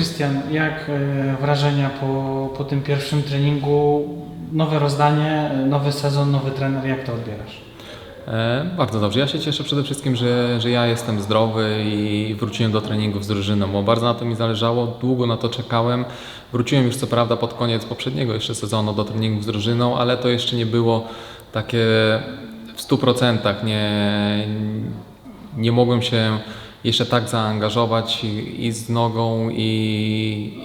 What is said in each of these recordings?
Krystian, jak e, wrażenia po, po tym pierwszym treningu? Nowe rozdanie, e, nowy sezon, nowy trener, jak to odbierasz? E, bardzo dobrze. Ja się cieszę przede wszystkim, że, że ja jestem zdrowy i wróciłem do treningów z drużyną, bo bardzo na to mi zależało. Długo na to czekałem. Wróciłem już co prawda pod koniec poprzedniego jeszcze sezonu do treningów z drużyną, ale to jeszcze nie było takie w 100%. Nie, nie mogłem się jeszcze tak zaangażować i, z nogą i,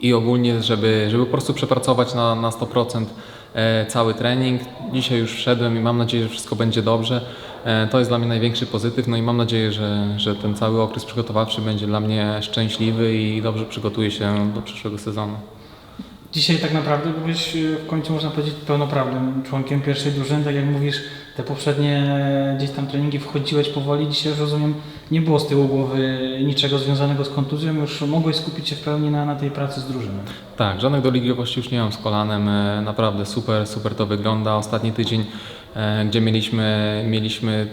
i ogólnie, żeby, żeby po prostu przepracować na, na 100% e, cały trening. Dzisiaj już wszedłem i mam nadzieję, że wszystko będzie dobrze. E, To jest dla mnie największy pozytyw, no i mam nadzieję, że, że ten cały okres przygotowawczy będzie dla mnie szczęśliwy i dobrze przygotuję się do przyszłego sezonu. Dzisiaj tak naprawdę byłeś e, w końcu, można powiedzieć, pełnoprawnym członkiem pierwszej drużyny. Tak jak mówisz, te poprzednie gdzieś tam treningi wchodziłeś powoli. Dzisiaj już rozumiem, nie było z tyłu głowy niczego związanego z kontuzją. Już mogłeś skupić się w pełni na, na tej pracy z drużyną. Tak, żadnych dolegliwości już nie mam z kolanem. e, Naprawdę super, super to wygląda. Ostatni tydzień, e, gdzie mieliśmy, mieliśmy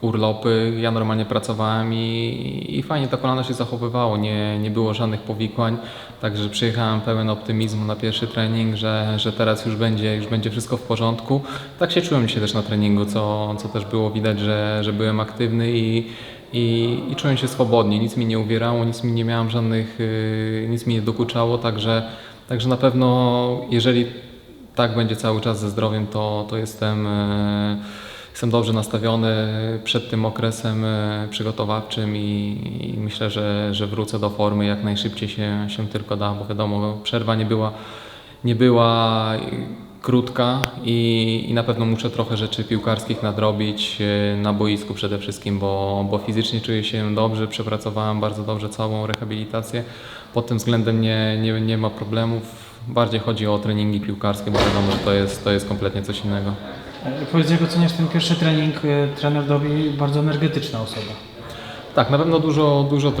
urlopy, ja normalnie pracowałem i, i fajnie to kolano się zachowywało. Nie, nie było żadnych powikłań, także przyjechałem pełen optymizmu na pierwszy trening, że, że teraz już będzie, już będzie wszystko w porządku. Tak się czułem dzisiaj też na treningu, co, co też było widać, że, że byłem aktywny i, i, i czułem się swobodnie, nic mi nie uwierało, nic mi nie miałem żadnych, yy, nic mi nie dokuczało, także, także na pewno jeżeli tak będzie cały czas ze zdrowiem, to, to jestem, yy, jestem dobrze nastawiony przed tym okresem yy, przygotowawczym i, i myślę, że, że wrócę do formy jak najszybciej się, się tylko da, bo wiadomo, przerwa nie była, nie była krótka i, i na pewno muszę trochę rzeczy piłkarskich nadrobić e, na boisku przede wszystkim, bo, bo fizycznie czuję się dobrze, przepracowałem bardzo dobrze całą rehabilitację. Pod tym względem nie, nie, nie ma problemów. Bardziej chodzi o treningi piłkarskie, bo wiadomo, że to jest, to jest kompletnie coś innego. E, Powiedz, jak oceniasz ten pierwszy trening? E, Trener Dobi bardzo energetyczna osoba. Tak, na pewno dużo, dużo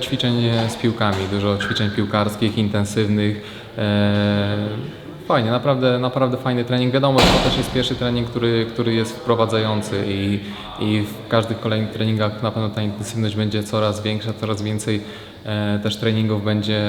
ćwiczeń z piłkami, dużo ćwiczeń piłkarskich, intensywnych. E, fajnie, naprawdę, naprawdę fajny trening. Wiadomo, że to też jest pierwszy trening, który, który jest wprowadzający i, i w każdych kolejnych treningach na pewno ta intensywność będzie coraz większa, coraz więcej też treningów będzie,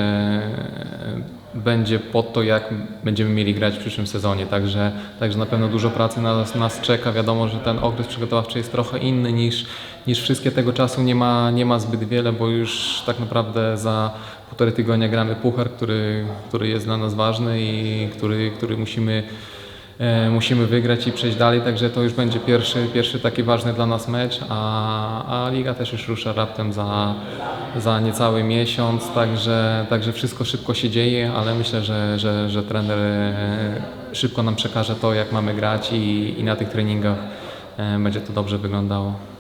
będzie pod to, jak będziemy mieli grać w przyszłym sezonie. Także, także na pewno dużo pracy nas, nas czeka. Wiadomo, że ten okres przygotowawczy jest trochę inny niż, niż wszystkie tego czasu. Nie ma, nie ma zbyt wiele, bo już tak naprawdę za półtorej tygodnia gramy puchar, który, który jest dla nas ważny i który, który musimy e, musimy wygrać i przejść dalej, także to już będzie pierwszy, pierwszy taki ważny dla nas mecz, a, a liga też już rusza raptem za, za niecały miesiąc, także, także wszystko szybko się dzieje, ale myślę, że, że, że trener e, szybko nam przekaże to, jak mamy grać i, i na tych treningach e, będzie to dobrze wyglądało.